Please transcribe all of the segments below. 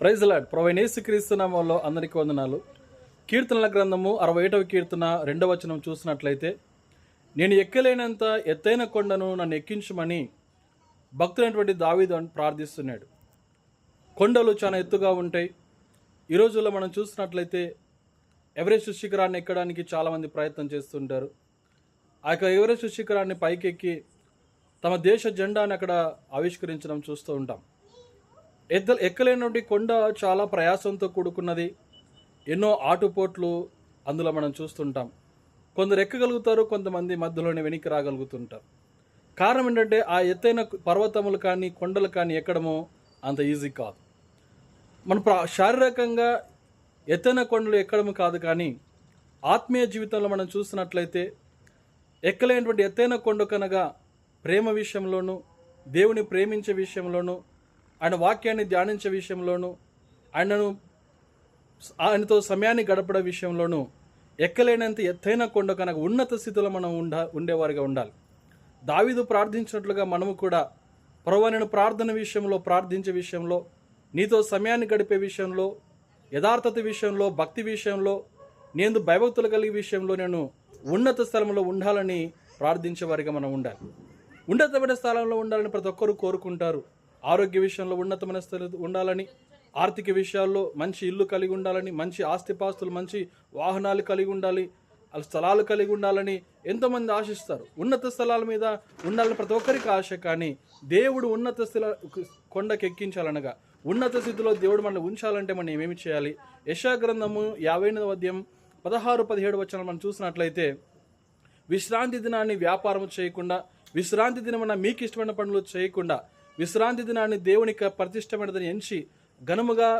Praise lord. ప్రొవైనేసు క్రీస్తునామంలో అందరికీ వందనాలు. కీర్తనల గ్రంథము అరవై ఏటవ కీర్తన రెండవ వచనం చూసినట్లయితే నేను ఎక్కలేనంత ఎత్తైన కొండను నన్ను ఎక్కించమని భక్తులైనటువంటి దావీదు అని ప్రార్థిస్తున్నాడు. కొండలు చాలా ఎత్తుగా ఉంటాయి. ఈ రోజుల్లో మనం చూసినట్లయితే ఎవరెస్ట్ శిఖరాన్ని ఎక్కడానికి చాలామంది ప్రయత్నం చేస్తుంటారు. ఆ యొక్క ఎవరెస్ట్ శిఖరాన్ని పైకెక్కి తమ దేశ జెండాను అక్కడ ఆవిష్కరించడం చూస్తూ ఉంటాం. ఎద్ద ఎక్కలేనటువంటి కొండ చాలా ప్రయాసంతో కూడుకున్నది. ఎన్నో ఆటుపోట్లు అందులో మనం చూస్తుంటాం. కొందరు ఎక్కగలుగుతారు కొంతమంది మధ్యలోనే వెనక్కి రాగలుగుతుంటారు. కారణం ఏంటంటే ఆ ఎత్తైన పర్వతములు కానీ కొండలు కానీ ఎక్కడమో అంత ఈజీ కాదు. మన ప్ర శారీరకంగా ఎత్తైన కొండలు ఎక్కడము కాదు కానీ ఆత్మీయ జీవితంలో మనం చూసినట్లయితే ఎక్కలేనటువంటి ఎత్తైన కొండ కనగా ప్రేమ విషయంలోనూ దేవుని ప్రేమించే విషయంలోనూ ఆయన వాక్యాన్ని ధ్యానించే విషయంలోనూ ఆయనను ఆయనతో సమయాన్ని గడపడం విషయంలోనూ ఎక్కలేనంత ఎత్తైన కొండ కనుక ఉన్నత స్థితిలో మనం ఉండ ఉండేవారిగా ఉండాలి. దావీదు ప్రార్థించినట్లుగా మనము కూడా ప్రభు నేను ప్రార్థన విషయంలో ప్రార్థించే విషయంలో నీతో సమయాన్ని గడిపే విషయంలో యథార్థత విషయంలో భక్తి విషయంలో నేను భయభక్తులు కలిగే విషయంలో నేను ఉన్నత స్థలంలో ఉండాలని ప్రార్థించే వారిగా మనం ఉండాలి. ఉన్నతమైన స్థలంలో ఉండాలని ప్రతి ఒక్కరూ కోరుకుంటారు. ఆరోగ్య విషయంలో ఉన్నతమైన స్థితి ఉండాలని ఆర్థిక విషయాల్లో మంచి ఇల్లు కలిగి ఉండాలని మంచి ఆస్తిపాస్తులు మంచి వాహనాలు కలిగి ఉండాలి స్థలాలు కలిగి ఉండాలని ఎంతోమంది ఆశిస్తారు. ఉన్నత స్థలాల మీద ఉండాలని ప్రతి ఒక్కరికి ఆశ కానీ దేవుడు ఉన్నత స్థల కొండకెక్కించాలనగా ఉన్నత స్థితిలో దేవుడు మనల్ని ఉంచాలంటే మనం ఏమేమి చేయాలి? యశాగ్రంథము యాభై ఎనిమిదవ అధ్యాయం పదహారు పదిహేడు వచ్చిన మనం చూసినట్లయితే విశ్రాంతి దినాన్ని వ్యాపారం చేయకుండా విశ్రాంతి దినమైన మీకు ఇష్టమైన పనులు చేయకుండా విశ్రాంతి దినాన్ని దేవునికి ప్రతిష్టమైనదని ఎంచి ఘనముగా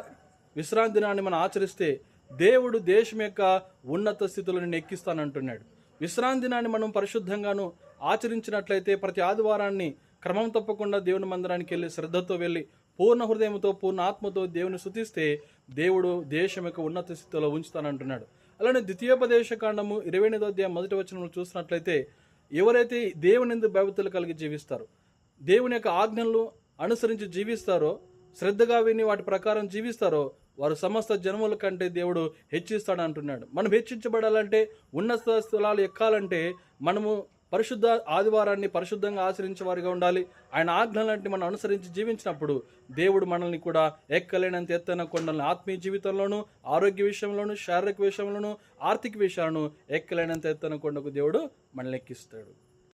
విశ్రాంతి దినాన్ని మనం ఆచరిస్తే దేవుడు దేశం యొక్క ఉన్నత స్థితులను ఎక్కిస్తానంటున్నాడు విశ్రాంతి దినాన్ని మనం పరిశుద్ధంగాను ఆచరించినట్లయితే ప్రతి ఆదివారాన్ని క్రమం తప్పకుండా దేవుని మందిరానికి వెళ్ళి శ్రద్ధతో వెళ్ళి పూర్ణ హృదయంతో పూర్ణ ఆత్మతో దేవుని శుతిస్తే దేవుడు దేశం యొక్క ఉన్నత స్థితిలో ఉంచుతానంటున్నాడు. అలానే ద్వితీయోపదేశ కాండము ఇరవై ఎనిమిదో అధ్యాయం మొదటి వచనంలో చూసినట్లయితే ఎవరైతే దేవునిందు భయభక్తులు కలిగి జీవిస్తారు దేవుని యొక్క ఆజ్ఞలను అనుసరించి జీవిస్తారో శ్రద్ధగా విని వాటి ప్రకారం జీవిస్తారో వారు సమస్త జనముల కంటే దేవుడు హెచ్చిస్తాడు అంటున్నాడు మనం హెచ్చించబడాలంటే ఉన్నత స్థలాలు ఎక్కాలంటే మనము పరిశుద్ధ ఆదివారాన్ని పరిశుద్ధంగా ఆచరించే వారిగా ఉండాలి. ఆయన ఆజ్ఞలంటే మనం అనుసరించి జీవించినప్పుడు దేవుడు మనల్ని కూడా ఎక్కలేనంత ఎత్తైన కొండలను ఆత్మీయ జీవితంలోనూ ఆరోగ్య విషయంలోనూ శారీరక విషయంలోనూ ఆర్థిక విషయాలను ఎక్కలేనంత ఎత్తైన కొండకు దేవుడు మనల్ని ఎక్కిస్తాడు.